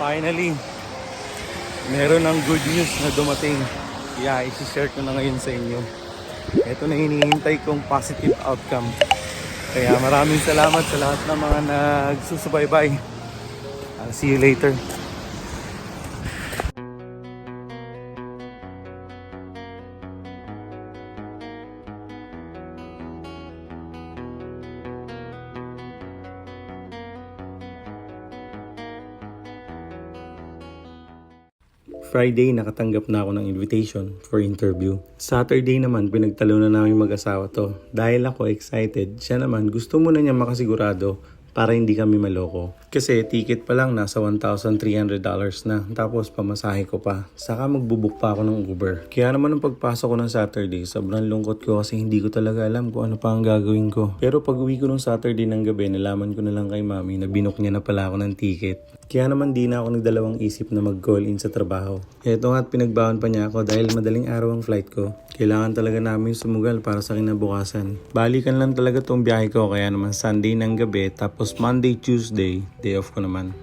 Finally, meron ng good news na dumating. Kaya isi-share ko na ngayon sa inyo. Ito na hinihintay kong positive outcome. Kaya maraming salamat sa lahat ng mga nagsusubaybay. I'll see you later. Friday, nakatanggap na ako ng invitation for interview. Saturday naman, pinagtalo na namin mag-asawa to. Dahil ako excited, siya naman gusto muna niya makasigurado para hindi kami maloko. Kasi ticket pa lang nasa $1,300 na. Tapos pamasahe ko pa. Saka magbubuk pa ako ng Uber. Kaya naman nung pagpasok ko ng Saturday, sobrang lungkot ko kasi hindi ko talaga alam kung ano pa ang gagawin ko. Pero pag uwi ko nung Saturday ng gabi, nalaman ko na lang kay mami na binok niya na pala ako ng ticket. Kaya naman di na ako nagdalawang isip na mag-call in sa trabaho. Eto nga't pinagbaon pa niya ako dahil madaling araw ang flight ko. Kailangan talaga namin sumugal para sa kinabukasan. Balikan lang talaga tong biyahe ko kaya naman Sunday ng gabi tapos Monday, Tuesday, day off ko naman.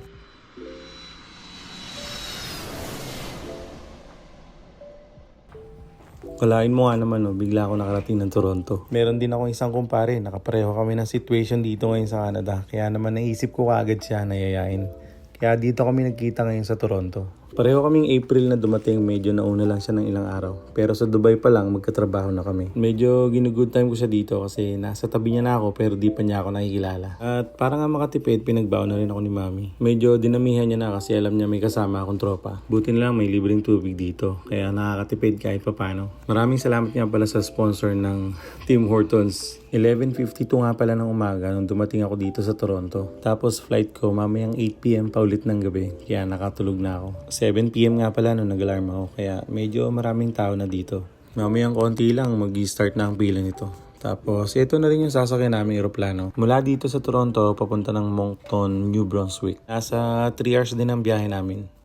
Kalain mo nga naman, no, bigla ako nakarating ng Toronto. Meron din ako isang kumpare, nakapareho kami ng situation dito ngayon sa Canada. Kaya naman naisip ko agad siya na yayain. Kaya dito kami nagkita ngayon sa Toronto. Pareho kaming April na dumating, medyo nauna lang siya ng ilang araw. Pero sa Dubai pa lang, magkatrabaho na kami. Medyo ginugood time ko siya dito kasi nasa tabi niya na ako pero di pa niya ako nakikilala. At para nga makatipid, pinagbaon na rin ako ni Mami. Medyo dinamihan niya na kasi alam niya may kasama akong tropa. Buti na lang may libreng tubig dito, kaya nakakatipid kahit papano. Maraming salamat nga pala sa sponsor ng Tim Hortons. 11.52 nga pala ng umaga nung dumating ako dito sa Toronto. Tapos flight ko mamayang 8pm pa ulit ng gabi. Kaya nakatulog na ako. 7pm nga pala nung nag-alarm ako. Kaya medyo maraming tao na dito. Mamayang konti lang mag-start na ang pila nito. Tapos, ito na rin yung sasakyan namin aeroplano. Mula dito sa Toronto, papunta ng Moncton, New Brunswick. Nasa 3 hours din ang biyahe namin.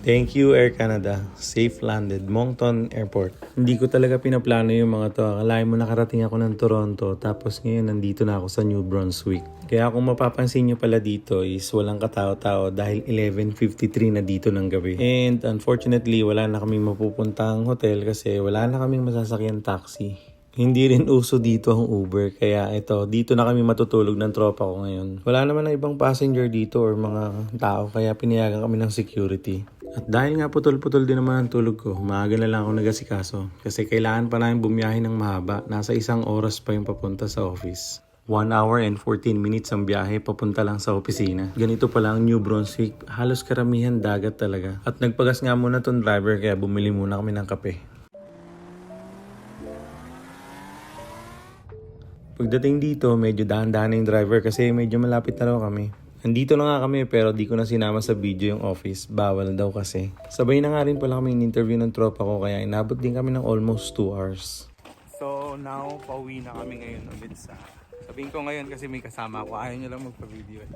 Thank you Air Canada. Safe landed. Moncton Airport. Hindi ko talaga pinaplano yung mga to. Akalain mo nakarating ako ng Toronto tapos ngayon nandito na ako sa New Brunswick. Kaya kung mapapansin nyo pala dito is walang katao-tao dahil 11.53 na dito ng gabi. And unfortunately wala na kaming mapupuntang hotel kasi wala na kaming masasakyan taxi. Hindi rin uso dito ang Uber kaya ito dito na kami matutulog ng tropa ko ngayon. Wala naman na ibang passenger dito or mga tao kaya pinayagan kami ng security. At dahil nga putol-putol din naman ang tulog ko, maaga na lang ako nagasikaso. Kasi kailangan pa namin bumiyahe ng mahaba. Nasa isang oras pa yung papunta sa office. 1 hour and 14 minutes ang biyahe papunta lang sa opisina. Ganito pala ang New Brunswick. Halos karamihan dagat talaga. At nagpagas nga muna tong driver kaya bumili muna kami ng kape. Pagdating dito, medyo dahan-dahan yung driver kasi medyo malapit na raw kami. Nandito na nga kami pero di ko na sinama sa video yung office. Bawal daw kasi. Sabay na nga rin pala kami in-interview ng tropa ko kaya inabot din kami ng almost 2 hours. So now, pauwi na kami ngayon ulit sa... Sabihin ko ngayon kasi may kasama ako. Ayaw nyo lang magpa-video eh.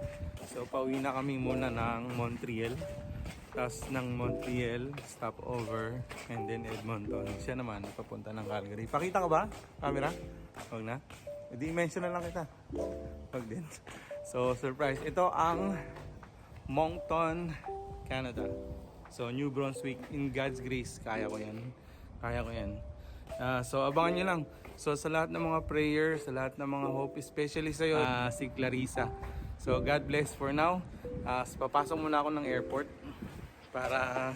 So pauwi na kami muna ng Montreal. Tapos ng Montreal, stopover, and then Edmonton. Siya naman, papunta ng Calgary. Pakita ko ba? Camera? Huwag na? Hindi, mention na lang kita. Huwag din. So, surprise. Ito ang Moncton, Canada. So, New Brunswick, in God's grace, kaya ko yan. Kaya ko yan. Ah, so, abangan nyo lang. So, sa lahat ng mga prayers, sa lahat ng mga hope, especially sa'yo, ah, si Clarissa. So, God bless for now. Ah, papasok muna ako ng airport para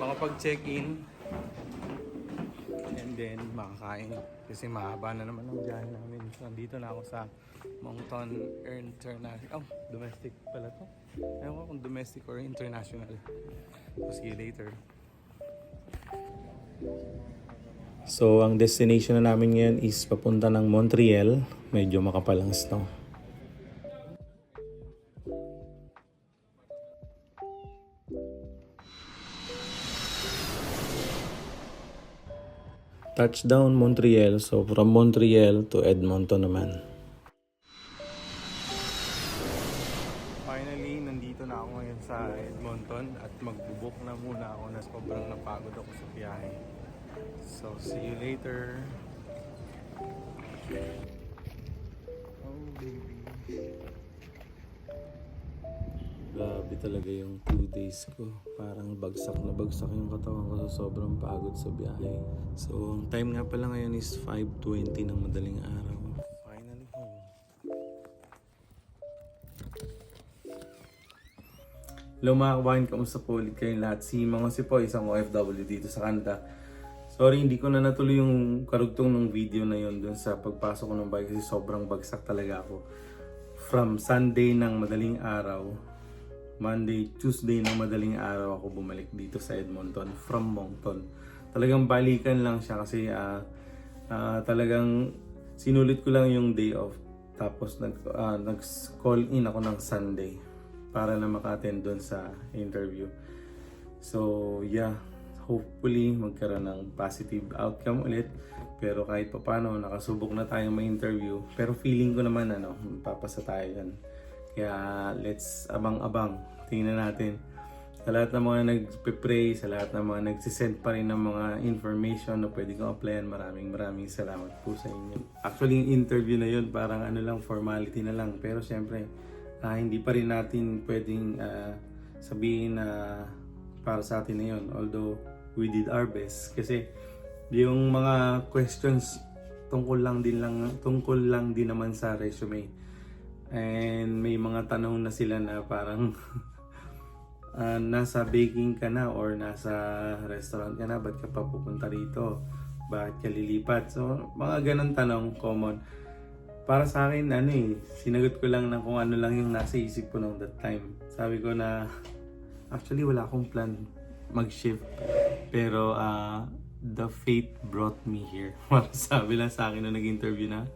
makapag-check-in and then makakain. Kasi mahaba na naman ang biyahe namin. Nandito na ako sa Moncton International oh domestic pala to. Ewan ko kung domestic or international. So see you later. So, ang destination na namin ngayon is papunta ng Montreal. Medyo makapal ang snow. Touchdown Montreal. So, from Montreal to Edmonton naman. Finally, nandito na ako ngayon sa Edmonton at magbubuk na muna ako na sobrang napagod ako sa biyahe. So, see you later. Talaga yung two days ko. Parang bagsak na bagsak yung katawan ko sobrang pagod sa biyahe. So, ang time nga pala ngayon is 5.20 ng madaling araw. Finally home. Hello mga kabayan, kamusta po ulit kayong lahat? Si Mang Jose po, isang OFW dito sa Canada. Sorry, hindi ko na natuloy yung karugtong ng video na yun dun sa pagpasok ko ng bike kasi sobrang bagsak talaga ako. From Sunday ng madaling araw, Monday, Tuesday ng madaling araw ako bumalik dito sa Edmonton from Moncton. Talagang balikan lang siya kasi ah, ah, talagang sinulit ko lang yung day off. Tapos nag, ah, nag-call in ako ng Sunday para na maka-attend doon sa interview. So, yeah. Hopefully, magkaroon ng positive outcome ulit. Pero kahit pa paano, nakasubok na tayong may interview. Pero feeling ko naman, ano, papasa tayo yan. Kaya, let's abang-abang. Tingnan natin. Sa lahat ng mga nagpe-pray, sa lahat ng mga nagsisend pa rin ng mga information na pwede kong applyan, maraming maraming salamat po sa inyo. Actually, yung interview na yun, parang ano lang, formality na lang. Pero syempre, ah, hindi pa rin natin pwedeng ah, sabihin na para sa atin na yun. Although, we did our best. Kasi, yung mga questions tungkol lang din lang tungkol lang din naman sa resume. And may mga tanong na sila na parang ah, nasa baking ka na or nasa restaurant ka na, ba't ka pa pupunta rito? Bakit ka lilipat? So, mga ganun tanong, common. Para sa akin, ano eh, sinagot ko lang na kung ano lang yung nasa isip ko nung that time. Sabi ko na, actually wala akong plan mag-shift. Pero, ah, the fate brought me here. Parang sabi lang sa akin nung nag-interview na,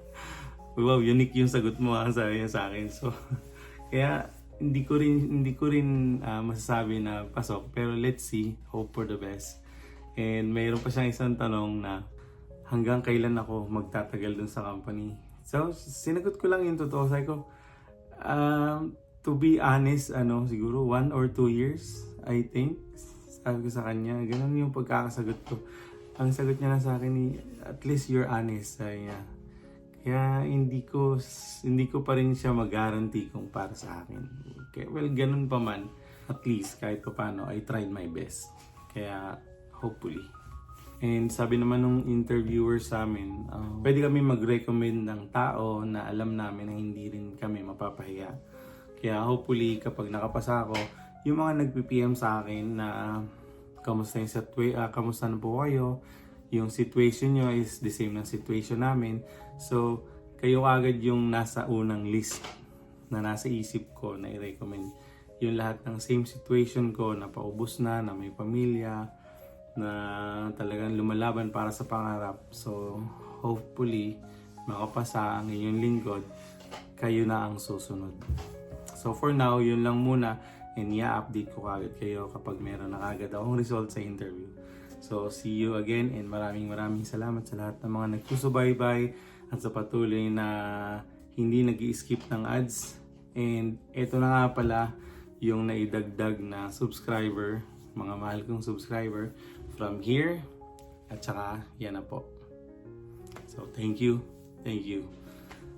wow, unique yung sagot mo ha, sabi niya sa akin. So, kaya hindi ko rin hindi ko rin ah, masasabi na pasok. Pero let's see. Hope for the best. And mayroon pa siyang isang tanong na hanggang kailan ako magtatagal dun sa company? So sinagot ko lang yung totoo. Sabi ko um, to be honest ano siguro one or two years I think sabi ko sa kanya. Ganun yung pagkakasagot ko. Ang sagot niya lang sa akin at least you're honest sabi niya kaya hindi ko hindi ko pa rin siya mag-guarantee kung para sa akin. Okay, well, ganun pa man. At least kahit pa paano, I tried my best. Kaya hopefully. And sabi naman nung interviewer sa amin, uh, pwede kami mag-recommend ng tao na alam namin na hindi rin kami mapapahiya. Kaya hopefully kapag nakapasa ako, yung mga nagpi-PM sa akin na kamusta yung situa- ah, kamusta na po kayo, yung situation nyo is the same ng situation namin. So, kayo agad yung nasa unang list na nasa isip ko na i-recommend. Yung lahat ng same situation ko na paubos na, na may pamilya, na talagang lumalaban para sa pangarap. So, hopefully, makapasa ang inyong lingkod, kayo na ang susunod. So, for now, yun lang muna. And i-update ko kagad kayo kapag meron na kagad akong result sa interview. So, see you again and maraming maraming salamat sa lahat ng mga nagsusubaybay at sa patuloy na hindi nag skip ng ads. And ito na nga pala yung naidagdag na subscriber, mga mahal kong subscriber from here at saka yan na po. So, thank you. Thank you.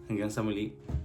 Hanggang sa muli.